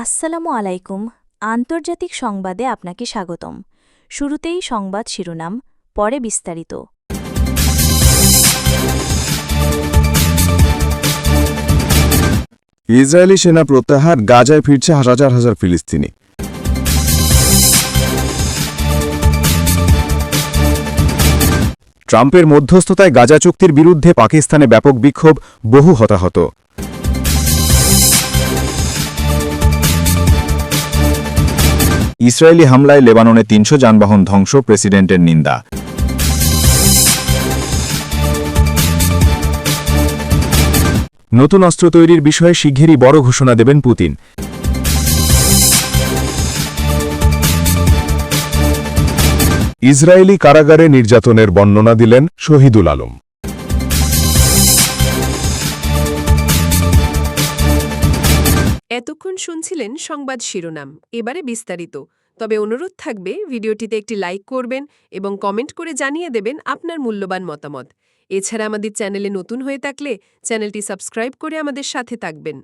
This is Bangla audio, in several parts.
আসসালামু আলাইকুম। আন্তর্জাতিক সংবাদে আপনাকে স্বাগতম। শুরুতেই সংবাদ শিরোনাম, পরে বিস্তারিত। ইসরায়েলি সেনা প্রত্যাহার, গাজায় ফিরছে হাজার হাজার ফিলিস্তিনি। ট্রাম্পের মধ্যস্থতায় গাজা চুক্তির বিরুদ্ধে পাকিস্তানে ব্যাপক বিক্ষোভ, বহু হতাহত। ইসরায়েলি হামলায় লেবাননে তিনশো যানবাহন ধ্বংস, প্রেসিডেন্টের নিন্দা। নতুন অস্ত্র তৈরির বিষয়ে শিগগিরই বড় ঘোষণা দেবেন পুতিন। ইসরায়েলি কারাগারে নির্যাতনের বর্ণনা দিলেন শহীদুল আলম। এতক্ষণ শুনছিলেন সংবাদ শিরোনাম, এবারে বিস্তারিত। তবে অনুরোধ থাকবে, ভিডিওটিতে একটি লাইক করবেন এবং কমেন্ট করে জানিয়ে দেবেন আপনার মূল্যবান মতামত। এছাড়া আমাদের চ্যানেলে নতুন হয়ে থাকলে চ্যানেলটি সাবস্ক্রাইব করে আমাদের সাথে থাকবেন।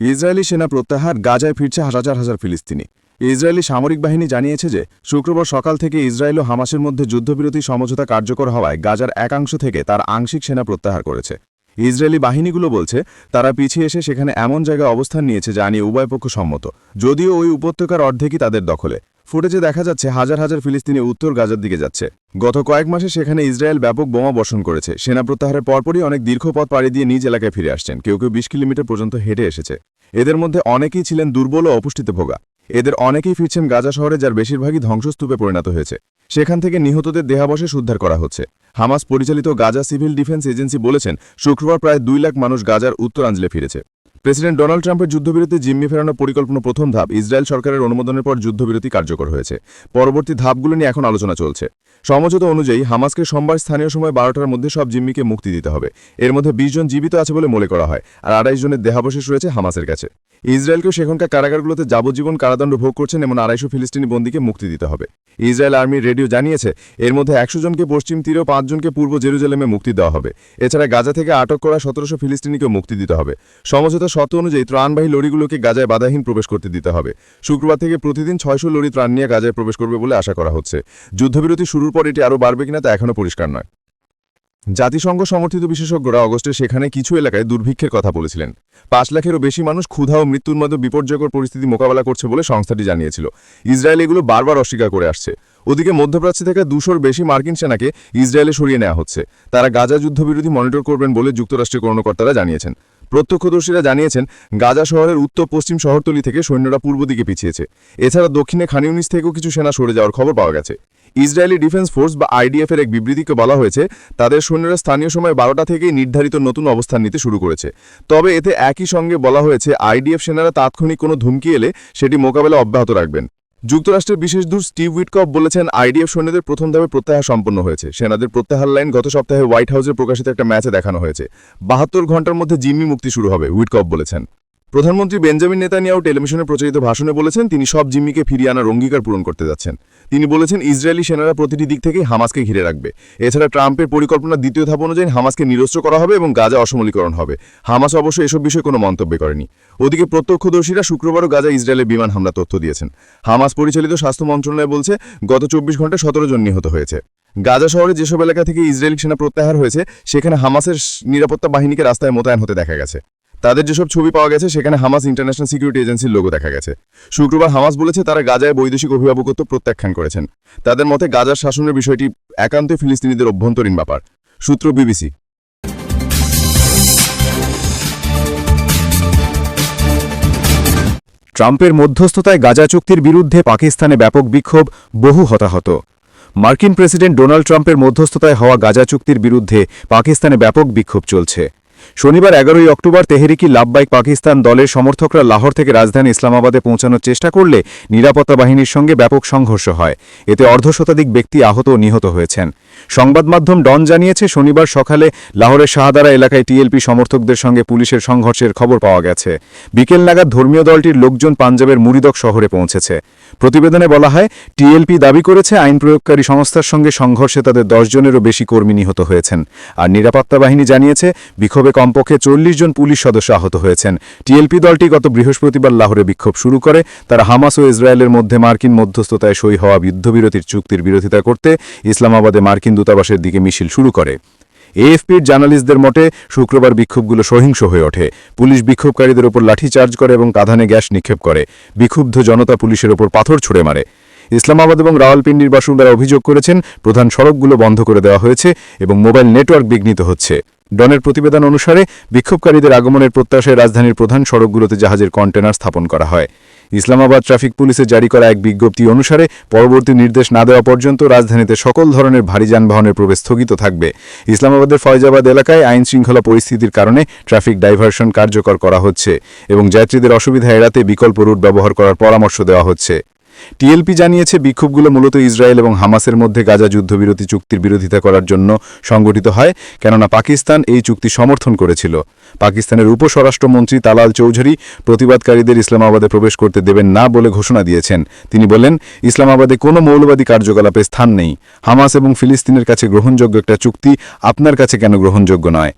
ইসরায়েলি সেনা প্রত্যাহার গাজায় ফিরছে হাজার হাজার ফিলিস্তিনি। ইসরায়েলি সামরিক বাহিনী জানিয়েছে যে, শুক্রবার সকাল থেকে ইসরায়েল ও হামাসের মধ্যে যুদ্ধবিরতি সমঝোতা কার্যকর হওয়ায় গাজার একাংশ থেকে তার আংশিক সেনা প্রত্যাহার করেছে। ইসরায়েলি বাহিনীগুলো বলছে, তারা পিছিয়ে এসে সেখানে এমন জায়গায় অবস্থান নিয়েছে যা নিয়ে উভয় পক্ষ সম্মত। যদিও ওই উপত্যকার অর্ধেকই তাদের দখলে। ফুটেজে দেখা যাচ্ছে হাজার হাজার ফিলিস্তিনি উত্তর গাজার দিকে যাচ্ছে। গত কয়েক মাসে সেখানে ইসরায়েল ব্যাপক বোমা বর্ষণ করেছে। সেনা প্রত্যাহারের পরপরই অনেক দীর্ঘ পথ পাড়ি দিয়ে নিজ এলাকায় ফিরে আসছেন। কেউ কেউ বিশ কিলোমিটার পর্যন্ত হেঁটে এসেছে। এদের মধ্যে অনেকেই ছিলেন দুর্বল ও অপুষ্টিতে ভোগা। এদের অনেকেই ফিরছেন গাজা শহরে, যার বেশিরভাগই ধ্বংসস্তূপে পরিণত হয়েছে। সেখান থেকে নিহতদের দেহাবশেষ উদ্ধার করা হচ্ছে। হামাস পরিচালিত গাজা সিভিল ডিফেন্স এজেন্সি বলেছেন, শুক্রবার প্রায় দুই লাখ মানুষ গাজার উত্তরাঞ্চলে ফিরেছে। প্রেসিডেন্ট ডোনাল্ড ট্রাম্পের যুদ্ধবিরতি, জিম্মি ফেরানোর পরিকল্পনা প্রথম ধাপ, ইসরায়েল সরকারের অনুমোদনের পর যুদ্ধবিরতি কার্যকর হয়েছে। পরবর্তী ধাপগুলো নিয়ে এখন আলোচনা চলছে। সমঝোতা অনুযায়ী হামাসকে সোমবার স্থানীয় সময় বারোটার মধ্যে সব জিম্মিকে মুক্তি দিতে হবে। এর মধ্যে বিশ জন জীবিত আছে বলে মনে করা হয়, আর আড়াইশ জনের দেহাবশেষ রয়েছে হামাসের কাছে। ইসরায়েলকেও সেখানকার কারাগারগুলোতে যাবজ্জীবন কারাদণ্ড ভোগ করছেন এমন আড়াইশো ফিলিস্তিনি বন্দীকে মুক্তি দিতে হবে। ইসরায়েল আর্মির রেডিও জানিয়েছে, এর মধ্যে একশো জনকে পশ্চিম তীরে পাঁচজনকে পূর্ব জেরুজালেমে মুক্তি দেওয়া হবে। এছাড়া গাজা থেকে আটক করা সতেরোশো ফিলিস্তিনিকেও মুক্তি দিতে হবে। সমঝোতা শর্ত অনুযায়ী ত্রাণবাহী লরিগুলোকে গাজায় বাধাহীন প্রবেশ করতে দিতে হবে। শুক্রবার থেকে প্রতিদিন ছয়শো লরি ত্রাণ নিয়ে গাজায় প্রবেশ করবে বলে আশা করা হচ্ছে। যুদ্ধবিরতি শুরুর পর এটি আরও বাড়বে কিনা তা এখনও পরিষ্কার নয়। জাতিসংঘ সমর্থিত বিশেষজ্ঞরা অগস্টে সেখানে কিছু এলাকায় দুর্ভিক্ষের কথা বলেছিলেন। পাঁচ লাখেরও বেশি মানুষ ক্ষুধা ও মৃত্যুর মতো বিপর্যয়কর পরিস্থিতি মোকাবেলা করছে বলে সংস্থাটি জানিয়েছিল। ইসরায়েল এগুলো বারবার অস্বীকার করে আসছে। ওদিকে মধ্যপ্রাচ্য থেকে দুশোর বেশি মার্কিন সেনাকে ইসরায়েলে সরিয়ে নেওয়া হচ্ছে। তারা গাজা যুদ্ধবিরোধী মনিটর করবেন বলে যুক্তরাষ্ট্রের কর্মকর্তারা জানিয়েছেন। প্রত্যক্ষদর্শীরা জানিয়েছেন, গাজা শহরের উত্তর পশ্চিম শহরতলি থেকে সৈন্যরা পূর্ব দিকে পিছিয়েছে। এছাড়া দক্ষিণে খানিউনিস থেকেও কিছু সেনা সরে যাওয়ার খবর পাওয়া গেছে। ইসরায়েলি ডিফেন্স ফোর্স বা আইডিএফ এর এক বিবৃতিকে বলা হয়েছে, তাদের সৈন্যরা স্থানীয় সময় বারোটা থেকেই নির্ধারিত নতুন অবস্থান নিতে শুরু করেছে। তবে এতে একই সঙ্গে বলা হয়েছে, আইডিএফ সেনারা তাৎক্ষণিক কোনো ধুমকি এলে সেটি মোকাবেলা অব্যাহত রাখবেন। যুক্তরাষ্ট্রের বিশেষ দূত স্টিভ উইটকপ বলেছেন, আইডিএফ সৈন্যদের প্রথম ধাপে প্রত্যাহার সম্পন্ন হয়েছে। সেনাদের প্রত্যাহার লাইন গত সপ্তাহে হোয়াইট হাউসে প্রকাশিত একটা ম্যাচে দেখানো হয়েছে। বাহাত্তর ঘণ্টার মধ্যে জিম্মি মুক্তি শুরু হবে উইটকপ বলেছেন। প্রধানমন্ত্রী বেঞ্জামিন নেতানিয়াও টেলিভিশনে প্রচারিত ভাষণে বলেছেন, তিনি সব জিম্মিকে ফিরিয়ে আনার অঙ্গীকার পূরণ করতে যাচ্ছেন। তিনি বলেছেন, ইসরায়েলি সেনারা প্রতিটি দিক থেকেই হামাসকে ঘিরে রাখবে। এছাড়া ট্রাম্পের পরিকল্পনার দ্বিতীয় ধাপ অনুযায়ী হামাসকে নিরস্ত্র করা হবে এবং গাজা অসমলীকরণ হবে। হামাস অবশ্য এসব বিষয়ে কোনো মন্তব্য করেনি। ওদিকে প্রত্যক্ষদর্শীরা শুক্রবারও গাজা ইসরায়েলের বিমান হামলা তথ্য দিয়েছেন। হামাস পরিচালিত স্বাস্থ্য মন্ত্রণালয় বলছে, গত চব্বিশ ঘন্টায় সতেরো জন নিহত হয়েছে। গাজা শহরে যেসব এলাকা থেকে ইসরায়েলি সেনা প্রত্যাহার হয়েছে, সেখানে হামাসের নিরাপত্তা বাহিনীকে রাস্তায় মোতায়েন হতে দেখা গেছে। তাদের যেসব ছবি পাওয়া গেছে, সেখানে হামাস ইন্টারন্যাশনাল সিকিউরিটি এজেন্সির লোগো দেখা গেছে। শুক্রবার হামাস বলেছে, তারা গাজায় বৈদেশিক অভিভাবকত্ব প্রত্যাখ্যান করেছেন। তাদের মতে, গাজার শাসনের বিষয়টি একান্ত ফিলিস্তিনিদের অভ্যন্তরীণ ব্যাপার। সূত্র বিবিসি। ট্রাম্পের মধ্যস্থতায় গাজা চুক্তির বিরুদ্ধে পাকিস্তানে ব্যাপক বিক্ষোভ, বহু হতাহত। মার্কিন প্রেসিডেন্ট ডোনাল্ড ট্রাম্পের মধ্যস্থতায় হওয়া গাজা চুক্তির বিরুদ্ধে পাকিস্তানে ব্যাপক বিক্ষোভ চলছে। শনিবার এগারোই অক্টোবর তেহরিকি লাভবাইক পাকিস্তান দলের সমর্থকরা লাহোর থেকে রাজধানী ইসলামাবাদে পৌঁছানোর চেষ্টা করলে নিরাপত্তা বাহিনীর সঙ্গে ব্যাপক সংঘর্ষ হয়। এতে অর্ধশতাধিক ব্যক্তি আহত ও নিহত হয়েছেন। সংবাদ মাধ্যম ডন জানিয়েছে, শনিবার সকালে লাহোরের শাহদারা এলাকায় টিএলপি সমর্থকদের সঙ্গে পুলিশের সংঘর্ষের খবর পাওয়া গেছে। বিকেল নাগাদ ধর্মীয় দলটির লোকজন পাঞ্জাবের মুরিদক শহরে পৌঁছেছে। প্রতিবেদনে বলা হয়, টিএলপি দাবি করেছে, আইন প্রয়োগকারী সংস্থার সঙ্গে সংঘর্ষে তাদের দশজনেরও বেশি কর্মী নিহত হয়েছেন। আর নিরাপত্তা বাহিনী জানিয়েছে, বিক্ষোভে কমপক্ষে চল্লিশ জন পুলিশ সদস্য আহত হয়েছেন। টিএলপি দলটি গত বৃহস্পতিবার লাহোরে বিক্ষোভ শুরু করে। তারা হামাস ও ইসরায়েলের মধ্যে মার্কিন মধ্যস্থতায় সই হওয়া যুদ্ধবিরতির চুক্তির বিরোধিতা করতে ইসলামাবাদে মার্কিন দূতাবাসের দিকে মিছিল শুরু করে। এএফপির জার্নালিস্টদের মতে, শুক্রবার বিক্ষোভগুলো সহিংস হয়ে ওঠে। পুলিশ বিক্ষোভকারীদের ওপর লাঠিচার্জ করে এবং কাঁধানে গ্যাস নিক্ষেপ করে। বিক্ষুব্ধ জনতা পুলিশের ওপর পাথর ছুড়ে মারে। ইসলামাবাদ এবং রাওয়ালপিন্ডির বাসিন্দারা অভিযোগ করেছেন, প্রধান সড়কগুলো বন্ধ করে দেওয়া হয়েছে এবং মোবাইল নেটওয়ার্ক বিঘ্নিত হচ্ছে। ডনের প্রতিবেদন অনুসারে, বিক্ষোভকারীদের আগমনের প্রত্যাশায় রাজধানীর প্রধান সড়কগুলোতে জাহাজের কন্টেনার স্থাপন করা হয়। ইসলামাবাদ ট্রাফিক পুলিশে জারি করা এক বিজ্ঞপ্তি অনুসারে, পরবর্তী নির্দেশ না দেওয়া পর্যন্ত রাজধানীতে সকল ধরনের ভারী যানবাহনের প্রবেশ স্থগিত থাকবে। ইসলামাবাদের ফয়জাবাদ এলাকায় আইন শৃঙ্খলা পরিস্থিতির কারণে ট্রাফিক ডাইভারশন কার্যকর করা হচ্ছে এবং যাত্রীদের অসুবিধা এড়াতে বিকল্প রুট ব্যবহার করার পরামর্শ দেওয়া হচ্ছে। টিএলপি জানিয়েছে, বিক্ষোভগুলো মূলত ইসরায়েল এবং হামাসের মধ্যে গাজা যুদ্ধবিরতি চুক্তির বিরোধিতা করার জন্য সংগঠিত হয়, কেননা পাকিস্তান এই চুক্তি সমর্থন করেছিল। পাকিস্তানের উপস্বরাষ্ট্রমন্ত্রী তালাল চৌধুরী প্রতিবাদকারীদের ইসলামাবাদে প্রবেশ করতে দেবেন না বলে ঘোষণা দিয়েছেন। তিনি বলেন, ইসলামাবাদে কোনো মৌলবাদী কার্যকলাপে স্থান নেই। হামাস এবং ফিলিস্তিনের কাছে গ্রহণযোগ্য একটা চুক্তি আপনার কাছে কেন গ্রহণযোগ্য নয়?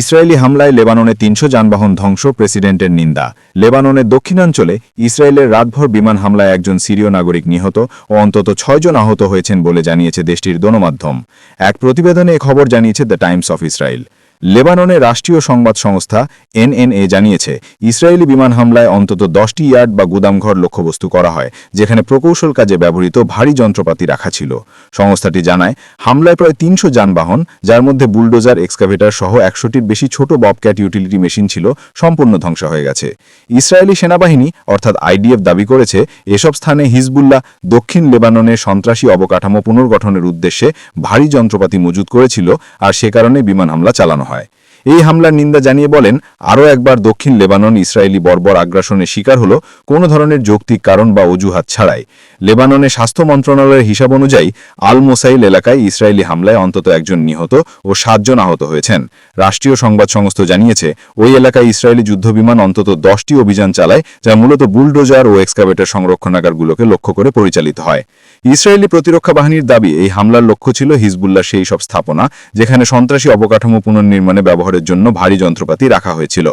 ইসরায়েলি হামলায় লেবাননে তিনশো যানবাহন ধ্বংস, প্রেসিডেন্টের নিন্দা। লেবাননের দক্ষিণাঞ্চলে ইসরায়েলের রাতভর বিমান হামলায় একজন সিরীয় নাগরিক নিহত ও অন্তত ছয়জন আহত হয়েছেন বলে জানিয়েছে দেশটির গণমাধ্যম এক প্রতিবেদনে খবর জানিয়েছে দ্য টাইমস অফ ইসরায়েল। লেবাননের রাষ্ট্রীয় সংবাদ সংস্থা এনএনএ জানিয়েছে, ইসরায়েলি বিমান হামলায় অন্তত দশটি ইয়ার্ড বা গুদামঘর লক্ষ্যবস্তু করা হয়, যেখানে প্রকৌশল কাজে ব্যবহৃত ভারী যন্ত্রপাতি রাখা ছিল। সংস্থাটি জানায়, হামলায় প্রায় তিনশো যানবাহন, যার মধ্যে বুলডোজার, এক্সকাভেটার সহ একশোটির বেশি ছোট ববক্যাট ইউটিলিটি মেশিন ছিল সম্পূর্ণ ধ্বংস হয়ে গেছে। ইসরায়েলি সেনাবাহিনী, অর্থাৎ আইডিএফ, দাবি করেছে, এসব স্থানে হিজবুল্লাহ দক্ষিণ লেবাননে সন্ত্রাসী অবকাঠামো পুনর্গঠনের উদ্দেশ্যে ভারী যন্ত্রপাতি মজুত করেছিল, আর সে কারণে বিমান হামলা চালানো হয়। হয় এই হামলার নিন্দা জানিয়ে বলেন, আরও একবার দক্ষিণ লেবানন ইসরায়েলি বর্বর আগ্রাসনের শিকার হল কোনো ধরনের যৌক্তিক কারণ বা অজুহাত ছাড়াই। লেবাননে স্বাস্থ্য মন্ত্রণালয়ের হিসাব অনুযায়ী আল মোসাইল এলাকায় ইসরায়েলি হামলায় অন্তত একজন নিহত ও সাতজন আহত হয়েছেন। রাষ্ট্রীয় সংবাদ সংস্থা জানিয়েছে, ওই এলাকায় ইসরায়েলি যুদ্ধবিমান অন্তত দশটি অভিযান চালায়, যা মূলত বুলডোজার ও এক্সকাভেটর সংরক্ষণাগারগুলোকে লক্ষ্য করে পরিচালিত হয়। ইসরায়েলি প্রতিরক্ষা বাহিনীর দাবি, এই হামলার লক্ষ্য ছিল হিজবুল্লাহ সেই সব স্থাপনা, যেখানে সন্ত্রাসী অবকাঠামো পুনর্নির্মাণে ব্যবহারের জন্য ভারী যন্ত্রপাতি রাখা হয়েছিল।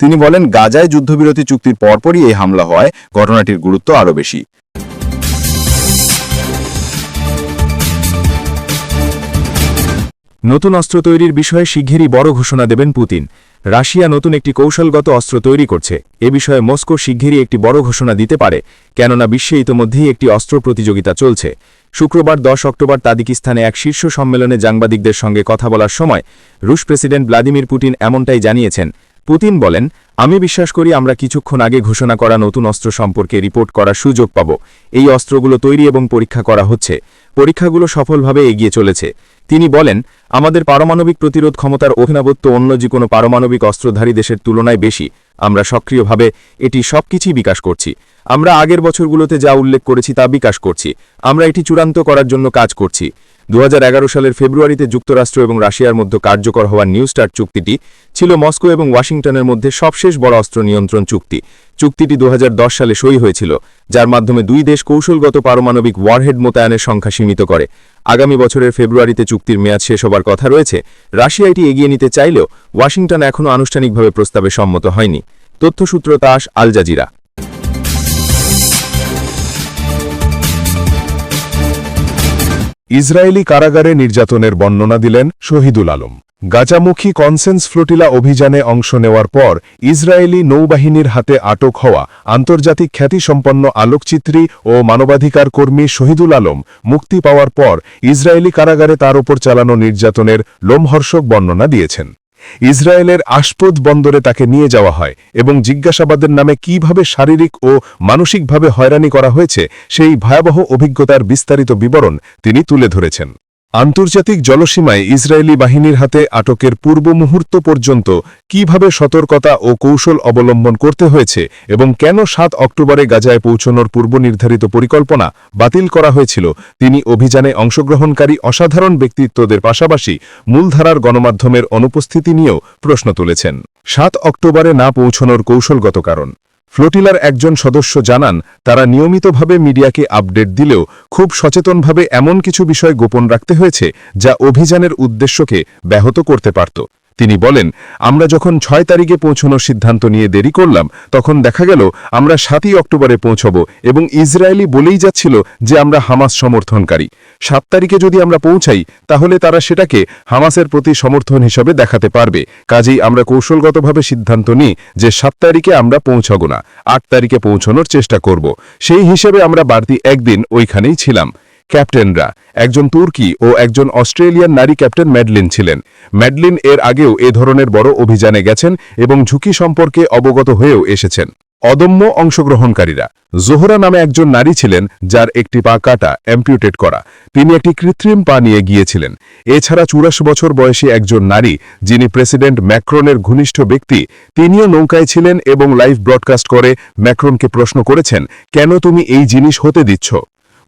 তিনি বলেন, গাজায় যুদ্ধবিরতি চুক্তির পরপরই এই হামলা হওয়ায় ঘটনাটির গুরুত্ব আরও বেশি। নতুন অস্ত্র তৈরির বিষয়ে শিগগিরই বড় ঘোষণা দেবেন পুতিন। রাশিয়া নতুন একটি কৌশলগত অস্ত্র তৈরি করছে। এ বিষয়ে মস্কো শিগগিরই একটি বড় ঘোষণা দিতে পারে, কেননা বিশ্বে ইতোমধ্যেই একটি অস্ত্র প্রতিযোগিতা চলছে। শুক্রবার দশ অক্টোবর তাদিকিস্তানে এক শীর্ষ সম্মেলনে সাংবাদিকদের সঙ্গে কথা বলার সময় রুশ প্রেসিডেন্ট ভ্লাদিমির পুতিন এমনটাই জানিয়েছেন। পুতিন বলেন, আমি বিশ্বাস করি আমরা কিছুক্ষণ আগে ঘোষণা করা নতুন অস্ত্র সম্পর্কে রিপোর্ট করার সুযোগ পাব। এই অস্ত্রগুলো তৈরি এবং পরীক্ষা করা হচ্ছে। পরীক্ষাগুলো সফলভাবে এগিয়ে চলেছে। তিনি বলেন, আমাদের পারমাণবিক প্রতিরোধ ক্ষমতার অভিনবত্ব অন্য যে কোনো পারমাণবিক অস্ত্রধারী দেশের তুলনায় বেশি। আমরা সক্রিয়ভাবে এটি সবকিছুই বিকাশ করছি। আমরা আগের বছরগুলোতে যা উল্লেখ করেছি তা বিকাশ করছি। আমরা এটি চূড়ান্ত করার জন্য কাজ করছি। দু হাজার এগারো সালের ফেব্রুয়ারিতে যুক্তরাষ্ট্র এবং রাশিয়ার মধ্যে কার্যকর হওয়া নিউ স্টার্ট চুক্তিটি ছিল মস্কো এবং ওয়াশিংটনের মধ্যে সবশেষ বড় অস্ত্র নিয়ন্ত্রণ চুক্তি। চুক্তিটি দু হাজার দশ সালে সই হয়েছিল, যার মাধ্যমে দুই দেশ কৌশলগত পারমাণবিক ওয়ারহেড মোতায়েনের সংখ্যা সীমিত করে। আগামী বছরের ফেব্রুয়ারিতে চুক্তির মেয়াদ শেষ হবার কথা রয়েছে। রাশিয়া এটি এগিয়ে নিতে চাইলেও ওয়াশিংটন এখনও আনুষ্ঠানিকভাবে প্রস্তাবে সম্মত হয়নি। তথ্যসূত্র তাস আল জাজিরা। ইসরায়েলি কারাগারে নির্যাতনের বর্ণনা দিলেন শহীদুল আলম। গাজামুখী কনসেন্স ফ্লোটিলা অভিযানে অংশ নেওয়ার পর ইসরায়েলি নৌবাহিনীর হাতে আটক হওয়া আন্তর্জাতিক খ্যাতিসম্পন্ন আলোকচিত্রী ও মানবাধিকার কর্মী শহীদুল আলম মুক্তি পাওয়ার পর ইসরায়েলি কারাগারে তার ওপর চালানো নির্যাতনের লোমহর্ষক বর্ণনা দিয়েছেন। ইসরায়েলের আশপুদ বন্দরে তাকে নিয়ে যাওয়া হয় এবং জিজ্ঞাসাবাদের নামে কীভাবে শারীরিক ও মানসিকভাবে হয়রানি করা হয়েছে সেই ভয়াবহ অভিজ্ঞতার বিস্তারিত বিবরণ তিনি তুলে ধরেছেন। আন্তর্জাতিক জলসীমায় ইসরায়েলি বাহিনীর হাতে আটকের পূর্ব মুহূর্ত পর্যন্ত কীভাবে সতর্কতা ও কৌশল অবলম্বন করতে হয়েছে এবং কেন সাত অক্টোবরে গাজায় পৌঁছনোর পূর্বনির্ধারিত পরিকল্পনা বাতিল করা হয়েছিল, তিনি অভিযানে অংশগ্রহণকারী অসাধারণ ব্যক্তিত্বদের পাশাপাশি মূলধারার গণমাধ্যমের অনুপস্থিতি নিয়েও প্রশ্ন তুলেছেন। সাত অক্টোবরে না পৌঁছনোর কৌশলগত কারণ ফ্লোটিলার একজন সদস্য জানান, তারা নিয়মিতভাবে মিডিয়াকে আপডেট দিলেও খুব সচেতনভাবে এমন কিছু বিষয় গোপন রাখতে হয়েছে, যা অভিযানের উদ্দেশ্যকে ব্যাহত করতে পারত। তিনি বলেন, আমরা যখন ছয় তারিখে পৌঁছানোর সিদ্ধান্ত নিয়ে দেরি করলাম, তখন দেখা গেল আমরা সাতই অক্টোবরে পৌঁছব এবং ইসরায়েলি বলেই যাচ্ছিল যে আমরা হামাস সমর্থনকারী। সাত তারিখে যদি আমরা পৌঁছাই, তাহলে তারা সেটাকে হামাসের প্রতি সমর্থন হিসাবে দেখাতে পারবে। কাজেই আমরা কৌশলগতভাবে সিদ্ধান্ত নিই যে সাত তারিখে আমরা পৌঁছাব না, আট তারিখে পৌঁছানোর চেষ্টা করব। সেই হিসেবে আমরা বাড়তি একদিন ওইখানেই ছিলাম। ক্যাপ্টেনরা। একজন তুর্কি ও একজন অস্ট্রেলিয়ান নারী ক্যাপ্টেন ম্যাডলিন ছিলেন। ম্যাডলিন এর আগেও এ ধরনের বড় অভিযানে গেছেন এবং ঝুঁকি সম্পর্কে অবগত হয়েও এসেছেন। অদম্য অংশগ্রহণকারীরা। জোহরা নামে একজন নারী ছিলেন যার একটি পা কাটা অ্যাম্পিউটেট করা। তিনি একটি কৃত্রিম পা নিয়ে গিয়েছিলেন। এছাড়া চুরাশি বছর বয়সী একজন নারী, যিনি প্রেসিডেন্ট ম্যাক্রনের ঘনিষ্ঠ ব্যক্তি, তিনিও নৌকায় ছিলেন এবং লাইভ ব্রডকাস্ট করে ম্যাক্রনকে প্রশ্ন করেছেন, কেন তুমি এই জিনিস হতে দিচ্ছ?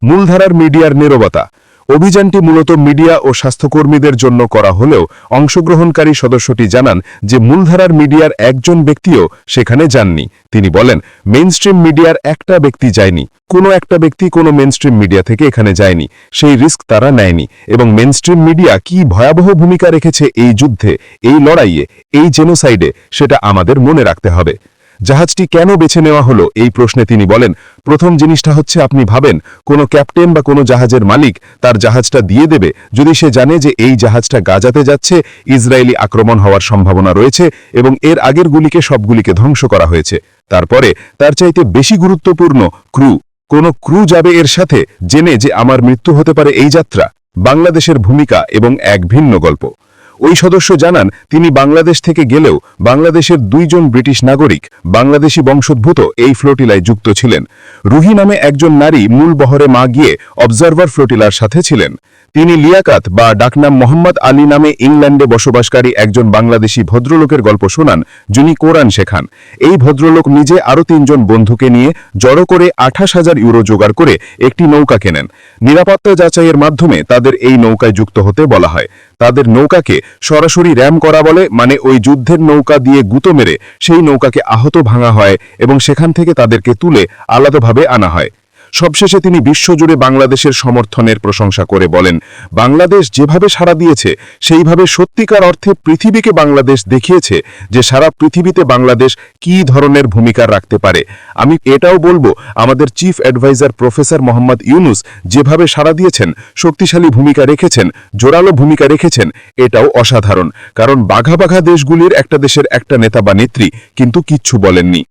মূলধারার মিডিয়ার নীরবতা। অভিযানটি মূলত মিডিয়া ও স্বাস্থ্যকর্মীদের জন্য করা হলেও অংশগ্রহণকারী সদস্যটি জানান যে মূলধারার মিডিয়ার একজন ব্যক্তিও সেখানে যাননি। তিনি বলেন, মেইনস্ট্রিম মিডিয়ার একটা ব্যক্তি যায়নি। কোনো একটা ব্যক্তি কোনো মেনস্ট্রিম মিডিয়া থেকে এখানে যায়নি। সেই রিস্ক তারা নেয়নি এবং মেনস্ট্রিম মিডিয়া কি ভয়াবহ ভূমিকা রেখেছে এই যুদ্ধে, এই লড়াইয়ে, এই জেনোসাইডে, সেটা আমাদের মনে রাখতে হবে। জাহাজটি কেন বেছে নেওয়া হলো এই প্রশ্নে তিনি বলেন, প্রথম জিনিসটা হচ্ছে আপনি ভাবেন, কোনো ক্যাপ্টেন বা কোনো জাহাজের মালিক তার জাহাজটা দিয়ে দেবে। যদি সে জানে যে এই জাহাজটা গাজাতে যাচ্ছে, ইসরায়েলি আক্রমণ হওয়ার সম্ভাবনা রয়েছে এবং এর আগের গুলিকে সবগুলিকে ধ্বংস করা হয়েছে। তারপরে, তার চাইতে বেশি গুরুত্বপূর্ণ ক্রু, কোনো ক্রু যাবে এর সাথে জেনে যে আমার মৃত্যু হতে পারে এই যাত্রা? বাংলাদেশের ভূমিকা এবং এক ভিন্ন গল্প। ওই সদস্য জানান, তিনি বাংলাদেশ থেকে গেলেও বাংলাদেশের দুইজন ব্রিটিশ নাগরিক, বাংলাদেশি বংশোদ্ভূত এই ফ্লোটিলায় যুক্ত ছিলেন। রুহি নামে একজন নারী মূল বহরে মা গিয়ে অবজারভার ফ্লোটিলার সাথে ছিলেন। তিনি লিয়াকাত বা ডাকনাম মোহাম্মদ আলী নামে ইংল্যান্ডে বসবাসকারী একজন বাংলাদেশি ভদ্রলোকের গল্প শোনান, যিনি কোরআন শেখান। এই ভদ্রলোক নিজে আরও তিনজন বন্ধুকে নিয়ে জড়ো করে আঠাশ হাজার ইউরো জোগাড় করে একটি নৌকা কেনেন। নিরাপত্তা যাচাইয়ের মাধ্যমে তাদের এই নৌকায় যুক্ত হতে বলা হয়। তাদের নৌকাকে সরাসরি র্যাম করা বলে মানে ওই যুদ্ধের নৌকা দিয়ে গুঁতো মেরে সেই নৌকাকে আহত ভাঙা হয় এবং সেখান থেকে তাদেরকে তুলে আলাদাভাবে আনা হয়। সবশেষে তিনি বিশ্বজুড়ে বাংলাদেশের সমর্থনের প্রশংসা করে বলেন, বাংলাদেশ যেভাবে সাড়া দিয়েছে, সেইভাবে সত্যিকার অর্থে পৃথিবীকে বাংলাদেশ দেখিয়েছে যে সারা পৃথিবীতে বাংলাদেশ কি ধরনের ভূমিকা রাখতে পারে। আমি এটাও বলব, আমাদের chief adviser professor Mohammad Yunus যেভাবে সাড়া দিয়েছেন, শক্তিশালী ভূমিকা রেখেছেন, জোরালো ভূমিকা রেখেছেন, এটাও অসাধারণ। কারণ বাঘা বাঘা দেশগুলির একটা দেশের একটা নেতা বা নেত্রী কিন্তু কিচ্ছু বলেননি।